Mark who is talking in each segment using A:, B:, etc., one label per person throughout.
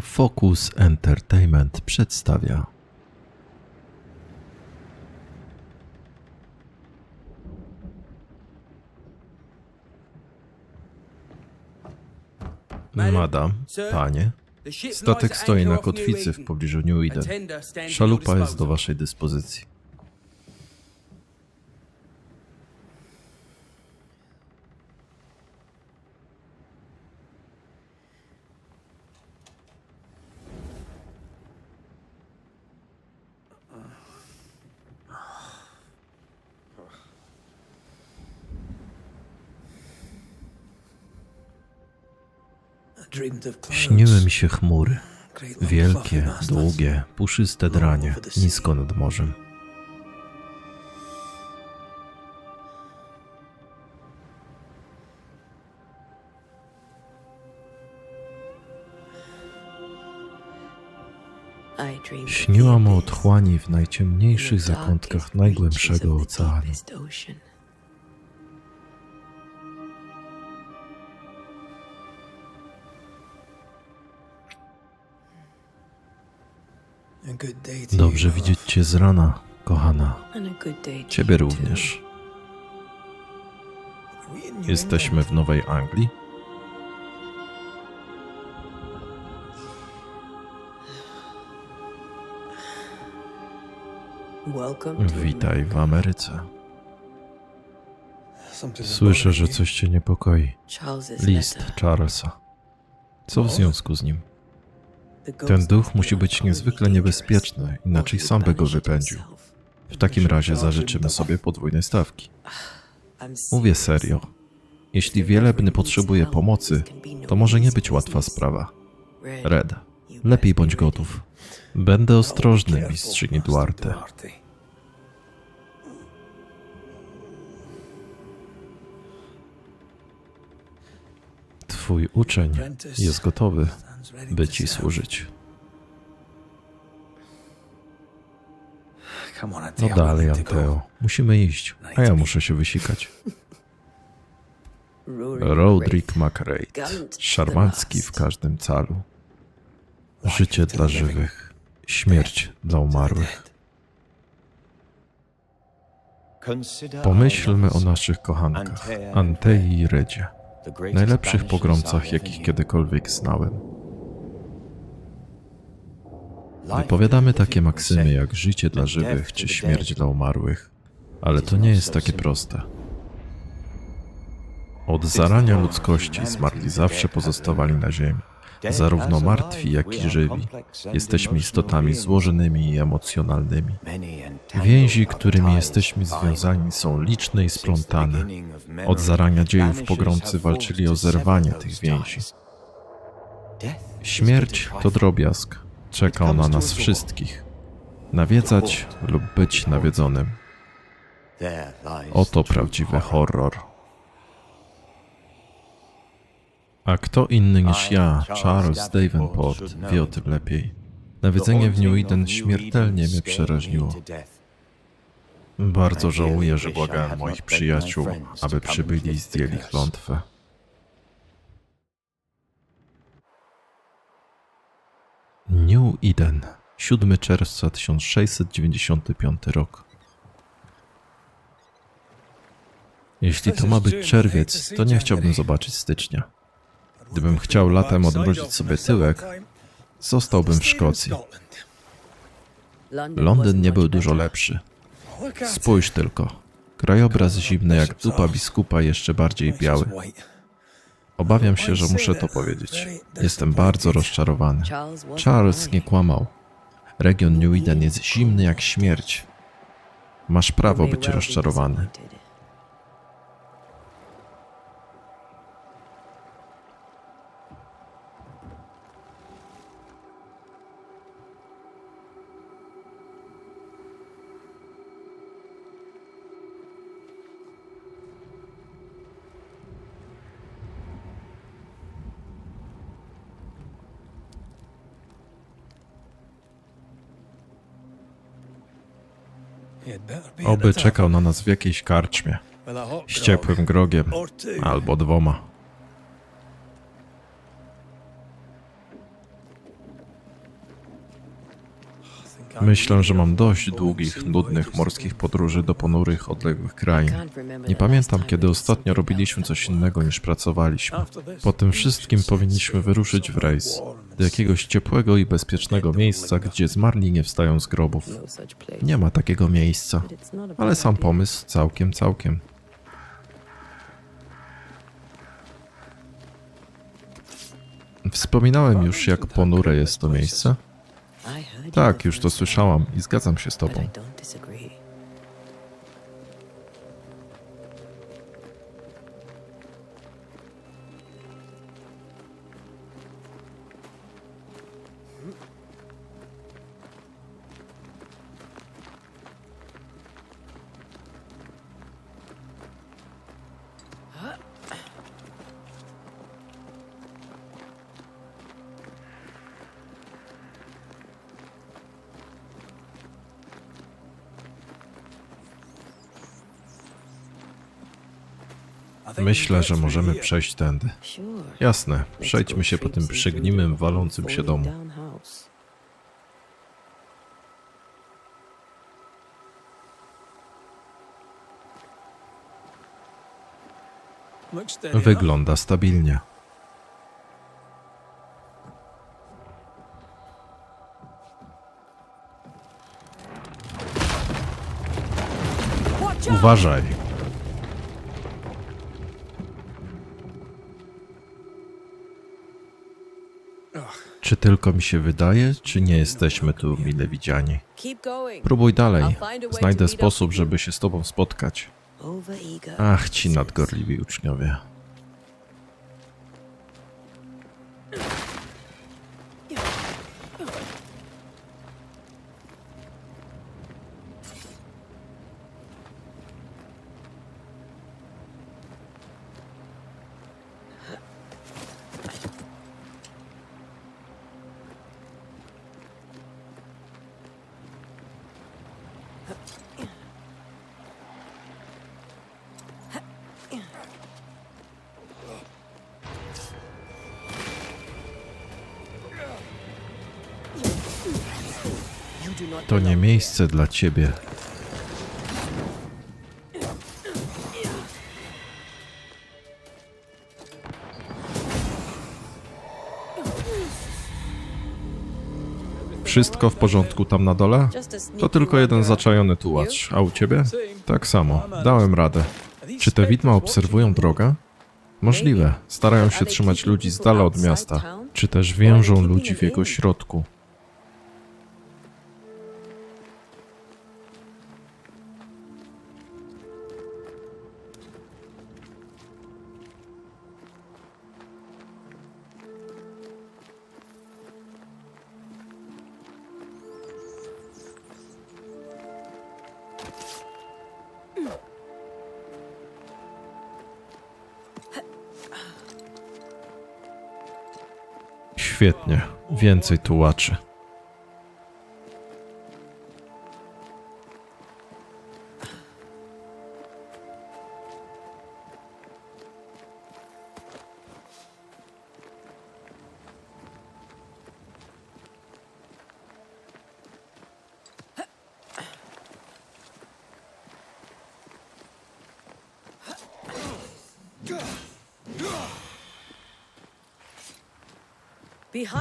A: Focus Entertainment przedstawia. Madam, panie, statek stoi na kotwicy w pobliżu New Eden. Szalupa jest do waszej dyspozycji. Śniły mi się chmury. Wielkie, długie, puszyste dranie, nisko nad morzem. Śniłam o otchłani w najciemniejszych zakątkach najgłębszego oceanu. Dobrze widzieć cię z rana, kochana. Ciebie również. Jesteśmy w Nowej Anglii? Witaj w Ameryce. Słyszę, że coś cię niepokoi. List Charlesa. Co w związku z nim? Ten duch musi być niezwykle niebezpieczny, inaczej sam by go wypędził. W takim razie zażyczymy sobie podwójnej stawki. Mówię serio. Jeśli wielebny potrzebuje pomocy, to może nie być łatwa sprawa. Red, lepiej bądź gotów. Będę ostrożny, mistrzyni Duarte. Twój uczeń jest gotowy, by ci służyć. No dalej, Anteo. Musimy iść, a ja muszę się wysikać. Roderick McRae. Szarmancki w każdym calu. Życie dla żywych, śmierć dla umarłych. Pomyślmy o naszych kochankach, Antei i Redzie, najlepszych pogromcach, jakich kiedykolwiek znałem. Wypowiadamy takie maksymy jak życie dla żywych czy śmierć dla umarłych, ale to nie jest takie proste. Od zarania ludzkości zmarli zawsze pozostawali na ziemi. Zarówno martwi, jak i żywi. Jesteśmy istotami złożonymi i emocjonalnymi. Więzi, którymi jesteśmy związani, są liczne i splątane. Od zarania dziejów pogromcy walczyli o zerwanie tych więzi. Śmierć to drobiazg. Czekał na nas wszystkich. Nawiedzać lub być nawiedzonym. Oto prawdziwy horror. A kto inny niż ja, Charles Davenport, wie o tym lepiej. Nawiedzenie w New Eden śmiertelnie mnie przeraziło. Bardzo żałuję, że błagałem moich przyjaciół, aby przybyli i zdjęli klątwę. New Eden, 7 czerwca 1695 rok. Jeśli to ma być czerwiec, to nie chciałbym zobaczyć stycznia. Gdybym chciał latem odmrozić sobie tyłek, zostałbym w Szkocji. Londyn nie był dużo lepszy. Spójrz tylko. Krajobraz zimny jak dupa biskupa, jeszcze bardziej biały. Obawiam się, że muszę to powiedzieć. Jestem bardzo rozczarowany. Charles nie kłamał. Region New Eden jest zimny jak śmierć. Masz prawo być rozczarowany. Oby czekał na nas w jakiejś karczmie. Z ciepłym grogiem. Albo dwoma. Myślę, że mam dość długich, nudnych morskich podróży do ponurych, odległych krain. Nie pamiętam, kiedy ostatnio robiliśmy coś innego niż pracowaliśmy. Po tym wszystkim powinniśmy wyruszyć w rejs. Do jakiegoś ciepłego i bezpiecznego miejsca, gdzie zmarli nie wstają z grobów. Nie ma takiego miejsca, ale sam pomysł całkiem, całkiem. Wspominałem już, jak ponure jest to miejsce. Tak, już to słyszałam i zgadzam się z tobą. Myślę, że możemy przejść tędy. Jasne, przejdźmy się po tym przegniłym, walącym się domu. Wygląda stabilnie. Uważaj. Czy tylko mi się wydaje, czy nie jesteśmy tu mile widziani? Próbuj dalej. Znajdę sposób, żeby się z tobą spotkać. Ach, ci nadgorliwi uczniowie. To nie miejsce dla ciebie. Wszystko w porządku tam na dole? To tylko jeden zaczajony tułacz. A u ciebie? Tak samo. Dałem radę. Czy te widma obserwują drogę? Możliwe. Starają się trzymać ludzi z dala od miasta. Czy też więżą ludzi w jego środku. Świetnie. Więcej tułaczy.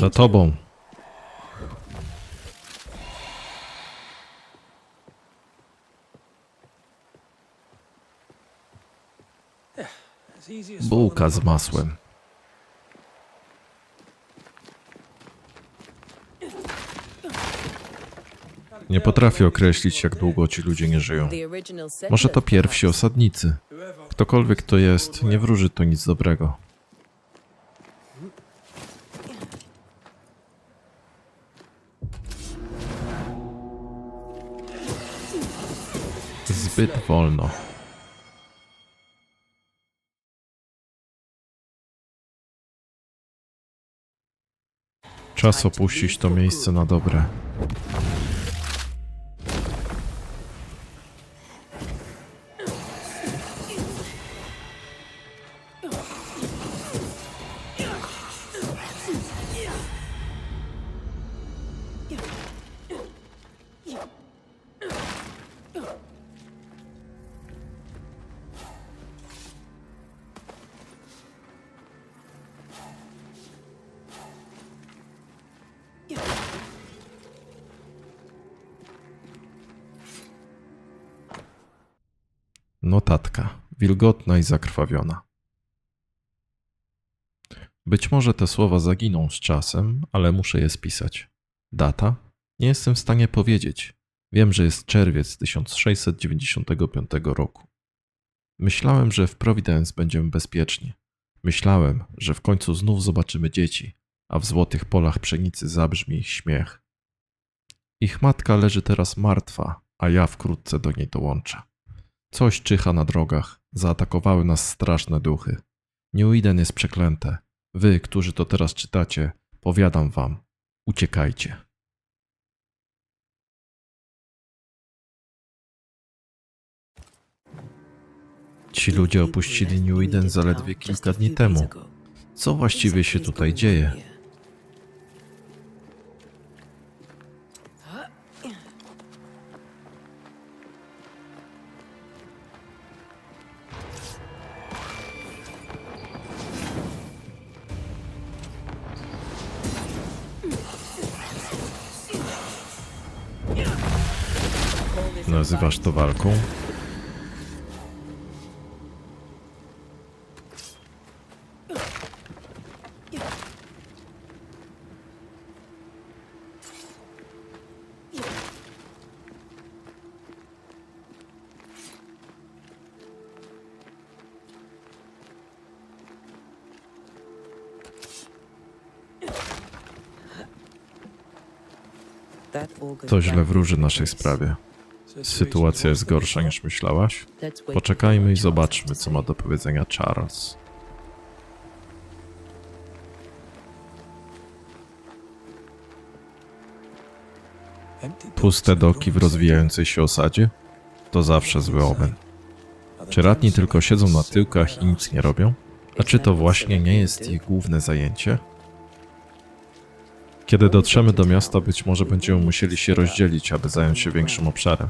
A: Za tobą. Bułka z masłem. Nie potrafię określić, jak długo ci ludzie nie żyją. Może to pierwsi osadnicy. Ktokolwiek to jest, nie wróży to nic dobrego. Zbyt wolno. Czas opuścić to miejsce na dobre. Notatka. Wilgotna i zakrwawiona. Być może te słowa zaginą z czasem, ale muszę je spisać. Data? Nie jestem w stanie powiedzieć. Wiem, że jest czerwiec 1695 roku. Myślałem, że w Providence będziemy bezpieczni. Myślałem, że w końcu znów zobaczymy dzieci, a w złotych polach pszenicy zabrzmi ich śmiech. Ich matka leży teraz martwa, a ja wkrótce do niej dołączę. Coś czyha na drogach, zaatakowały nas straszne duchy. New Eden jest przeklęte. Wy, którzy to teraz czytacie, powiadam wam, uciekajcie. Ci ludzie opuścili New Eden zaledwie kilka dni temu. Co właściwie się tutaj dzieje? Nazywasz to walką? To źle wróży naszej sprawie. Sytuacja jest gorsza niż myślałaś? Poczekajmy i zobaczmy, co ma do powiedzenia Charles. Puste doki w rozwijającej się osadzie? To zawsze zły omen. Czy radni tylko siedzą na tyłkach i nic nie robią? A czy to właśnie nie jest ich główne zajęcie? Kiedy dotrzemy do miasta, być może będziemy musieli się rozdzielić, aby zająć się większym obszarem.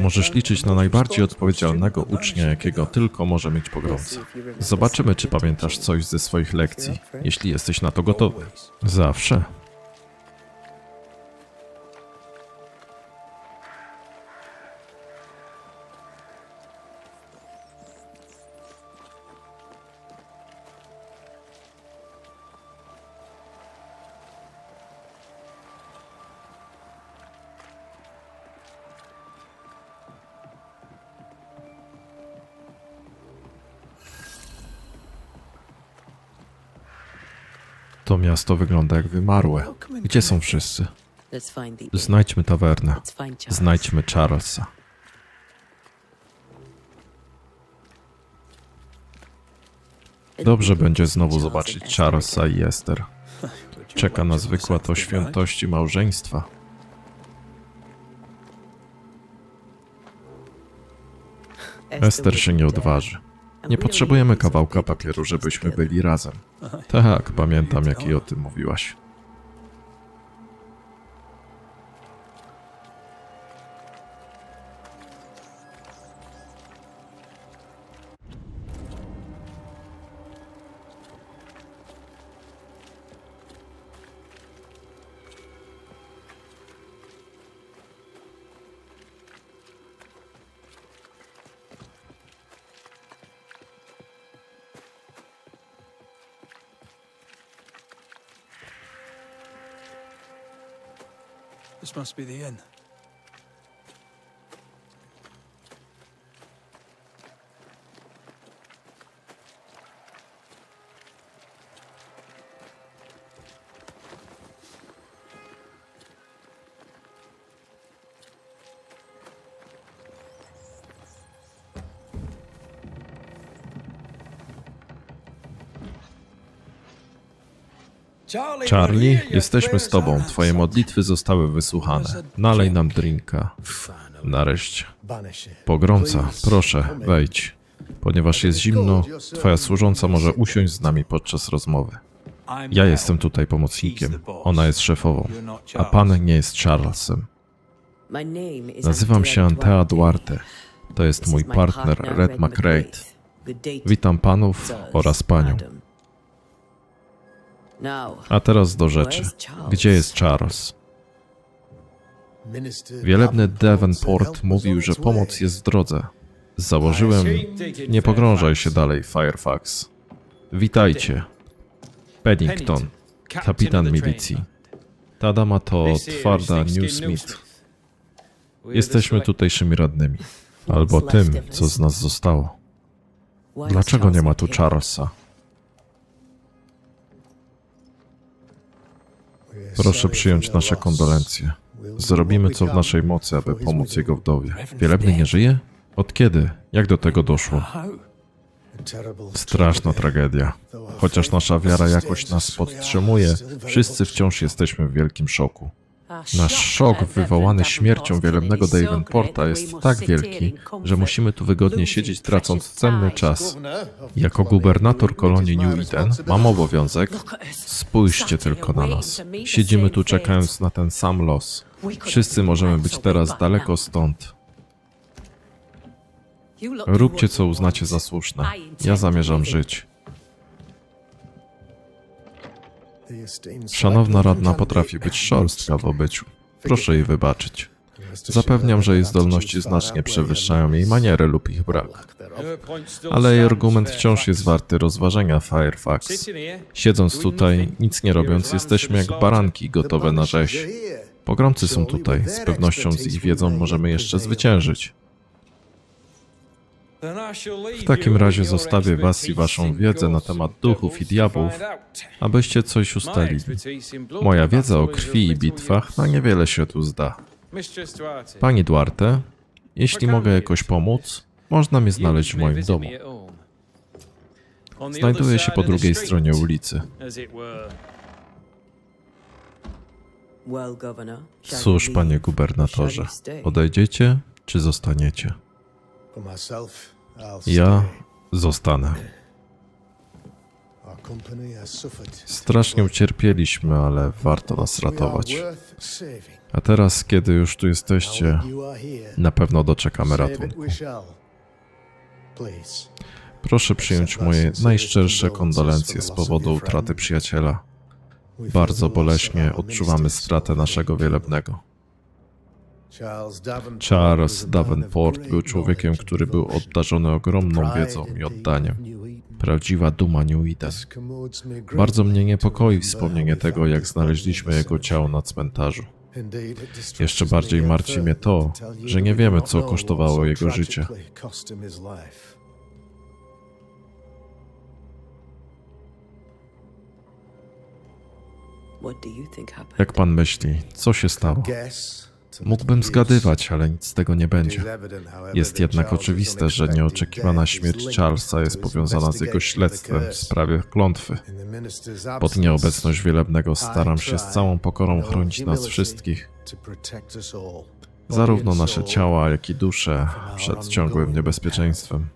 A: Możesz liczyć na najbardziej odpowiedzialnego ucznia, jakiego tylko może mieć pogromca. Zobaczymy, czy pamiętasz coś ze swoich lekcji, jeśli jesteś na to gotowy. Zawsze. To miasto wygląda jak wymarłe. Gdzie są wszyscy? Znajdźmy tawernę. Znajdźmy Charlesa. Dobrze będzie znowu zobaczyć Charlesa i Esther. Czeka nas wykład o świętości małżeństwa. Ester się nie odważy. Nie potrzebujemy kawałka papieru, żebyśmy byli razem. Tak, pamiętam, jak i o tym mówiłaś.
B: This must be the inn.
A: Charlie, jesteśmy z tobą. Twoje modlitwy zostały wysłuchane. Nalej nam drinka. Nareszcie. Pogromca, proszę, wejdź. Ponieważ jest zimno, twoja służąca może usiąść z nami podczas rozmowy. Ja jestem tutaj pomocnikiem, ona jest szefową, a pan nie jest Charlesem. Nazywam się Antea Duarte. To jest mój partner Red McRae. Witam panów oraz panią. A teraz do rzeczy. Gdzie jest Charles? Wielebny Davenport mówił, że pomoc jest w drodze. Założyłem... Nie pogrążaj się dalej, Firefax. Witajcie. Paddington, kapitan milicji. Ta dama to twarda Newsmith. Jesteśmy tutejszymi radnymi. Albo tym, co z nas zostało. Dlaczego nie ma tu Charlesa? Proszę przyjąć nasze kondolencje. Zrobimy co w naszej mocy, aby pomóc jego wdowie. Wielebny nie żyje? Od kiedy? Jak do tego doszło? Straszna tragedia. Chociaż nasza wiara jakoś nas podtrzymuje, wszyscy wciąż jesteśmy w wielkim szoku. Nasz szok wywołany śmiercią wielebnego Davenporta jest tak wielki, że musimy tu wygodnie siedzieć, tracąc cenny czas. Jako gubernator kolonii New Eden mam obowiązek. Spójrzcie tylko na nas. Siedzimy tu czekając na ten sam los. Wszyscy możemy być teraz daleko stąd. Róbcie co uznacie za słuszne. Ja zamierzam żyć. Szanowna radna potrafi być szorstka w obyciu. Proszę jej wybaczyć. Zapewniam, że jej zdolności znacznie przewyższają jej maniery lub ich brak. Ale jej argument wciąż jest warty rozważenia, Firefax. Siedząc tutaj, nic nie robiąc, jesteśmy jak baranki gotowe na rzeź. Pogromcy są tutaj, z pewnością z ich wiedzą możemy jeszcze zwyciężyć.
B: W takim razie zostawię was i waszą wiedzę na temat duchów i diabłów,
A: Abyście coś ustalili. Moja wiedza o krwi i bitwach na niewiele się tu zda. Pani Duarte, jeśli mogę jakoś pomóc, można mnie znaleźć w moim domu. Znajduję się po drugiej stronie ulicy. Cóż, panie gubernatorze, odejdziecie czy zostaniecie? Ja zostanę. Strasznie ucierpieliśmy, ale warto nas ratować. A teraz, kiedy już tu jesteście, na pewno doczekamy ratunku. Proszę przyjąć moje najszczersze kondolencje z powodu utraty przyjaciela. Bardzo boleśnie odczuwamy stratę naszego wielebnego. Charles Davenport był człowiekiem, który był obdarzony ogromną wiedzą i oddaniem. Prawdziwa duma New Eden. Bardzo mnie niepokoi wspomnienie tego, jak znaleźliśmy jego ciało na cmentarzu. Jeszcze bardziej martwi mnie to, że nie wiemy, co kosztowało jego życie. Jak pan myśli, co się stało? Mógłbym zgadywać, ale nic z tego nie będzie. Jest jednak oczywiste, że nieoczekiwana śmierć Charlesa jest powiązana z jego śledztwem w sprawie klątwy. Pod nieobecność wielebnego staram się z całą pokorą chronić nas wszystkich, zarówno nasze ciała, jak i dusze, przed ciągłym niebezpieczeństwem.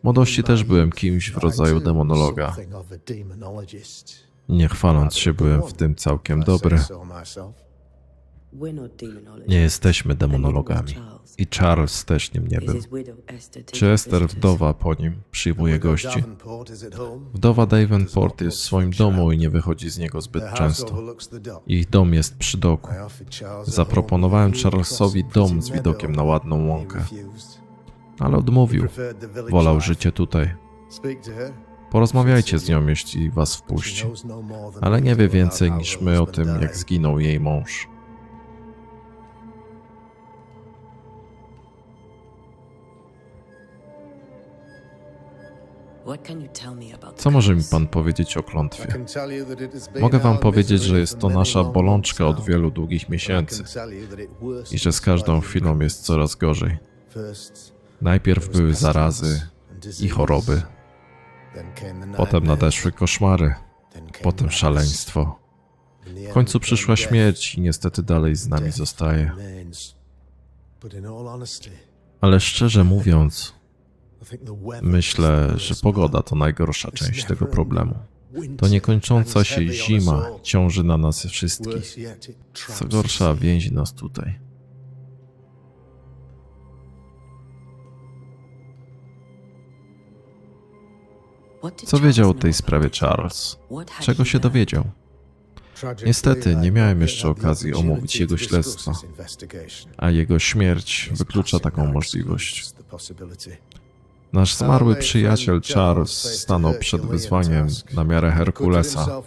A: W młodości też byłem kimś w rodzaju demonologa. Nie chwaląc się, byłem w tym całkiem dobry. Nie jesteśmy demonologami. I Charles też nim nie był. Czy Esther, wdowa po nim, przyjmuje gości? Wdowa Davenport jest w swoim domu i nie wychodzi z niego zbyt często. Ich dom jest przy doku. Zaproponowałem Charlesowi dom z widokiem na ładną łąkę, ale odmówił. Wolał życie tutaj. Porozmawiajcie z nią, jeśli was wpuści. Ale nie wie więcej niż my o tym, jak zginął jej mąż. Co może mi pan powiedzieć o klątwie? Mogę wam powiedzieć, że jest to nasza bolączka od wielu długich miesięcy i że z każdą chwilą jest coraz gorzej. Najpierw były zarazy i choroby, potem nadeszły koszmary, potem szaleństwo. W końcu przyszła śmierć i niestety dalej z nami zostaje. Ale szczerze mówiąc, myślę, że pogoda to najgorsza część tego problemu. To niekończąca się zima ciąży na nas wszystkich. Co gorsza, więzi nas tutaj. Co wiedział o tej sprawie Charles? Czego się dowiedział? Niestety nie miałem jeszcze okazji omówić jego śledztwa, a jego śmierć wyklucza taką możliwość. Nasz zmarły przyjaciel Charles stanął przed wyzwaniem na miarę Herkulesa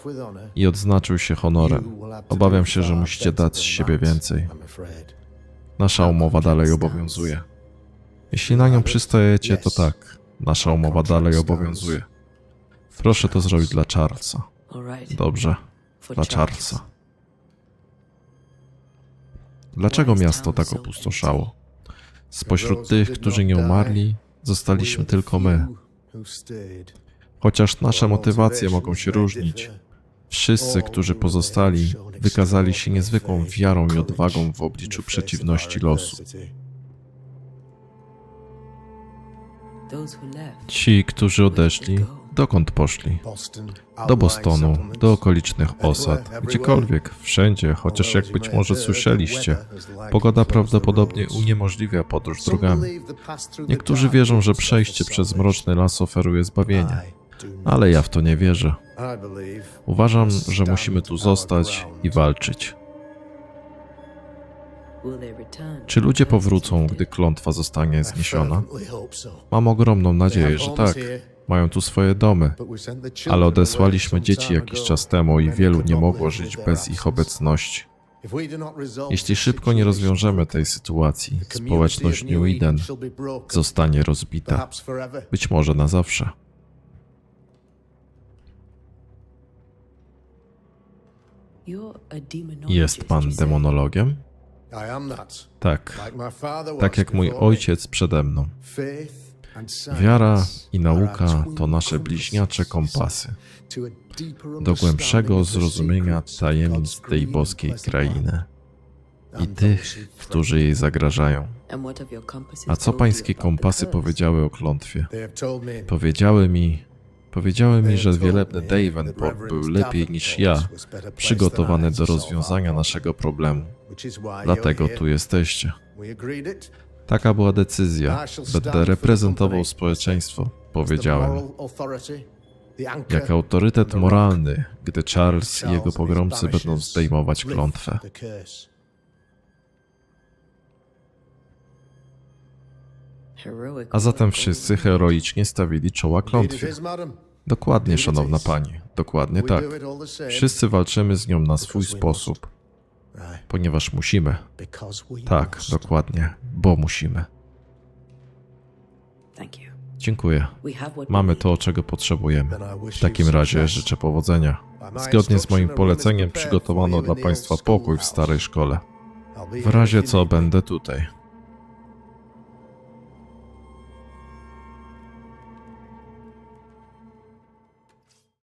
A: i odznaczył się honorem. Obawiam się, że musicie dać z siebie więcej. Nasza umowa dalej obowiązuje. Jeśli na nią przystajecie, to tak. Nasza umowa dalej obowiązuje. Proszę to zrobić dla Charlesa. Dobrze, dla Charlesa. Dlaczego miasto tak opustoszało? Spośród tych, którzy nie umarli, zostaliśmy tylko my. Chociaż nasze motywacje mogą się różnić, wszyscy, którzy pozostali, wykazali się niezwykłą wiarą i odwagą w obliczu przeciwności losu. Ci, którzy odeszli, dokąd poszli? Do Bostonu, do okolicznych osad, gdziekolwiek, wszędzie, chociaż jak być może słyszeliście, pogoda prawdopodobnie uniemożliwia podróż drogami. Niektórzy wierzą, że przejście przez mroczny las oferuje zbawienie, ale ja w to nie wierzę. Uważam, że musimy tu zostać i walczyć. Czy ludzie powrócą, gdy klątwa zostanie zniesiona? Mam ogromną nadzieję, że tak. Mają tu swoje domy, ale odesłaliśmy dzieci jakiś czas temu i wielu nie mogło żyć bez ich obecności. Jeśli szybko nie rozwiążemy tej sytuacji, społeczność New Eden zostanie rozbita. Być może na zawsze. Jest pan demonologiem? Tak, tak jak mój ojciec przede mną. Wiara i nauka to nasze bliźniacze kompasy do głębszego zrozumienia tajemnic tej boskiej krainy i tych, którzy jej zagrażają. A co pańskie kompasy powiedziały o klątwie? Powiedziały mi, powiedziały mi, że wielebny Davenport był lepiej niż ja przygotowany do rozwiązania naszego problemu. Dlatego tu jesteście. Taka była decyzja. Będę reprezentował społeczeństwo, powiedziałem. Jak autorytet moralny, gdy Charles i jego pogromcy będą zdejmować klątwę. A zatem wszyscy heroicznie stawili czoła klątwie. Dokładnie, szanowna pani, dokładnie tak. Wszyscy walczymy z nią na swój sposób, ponieważ musimy. Tak, dokładnie, bo musimy. Dziękuję. Mamy to, czego potrzebujemy. W takim razie życzę powodzenia. Zgodnie z moim poleceniem przygotowano dla Państwa pokój w starej szkole. W razie co będę tutaj.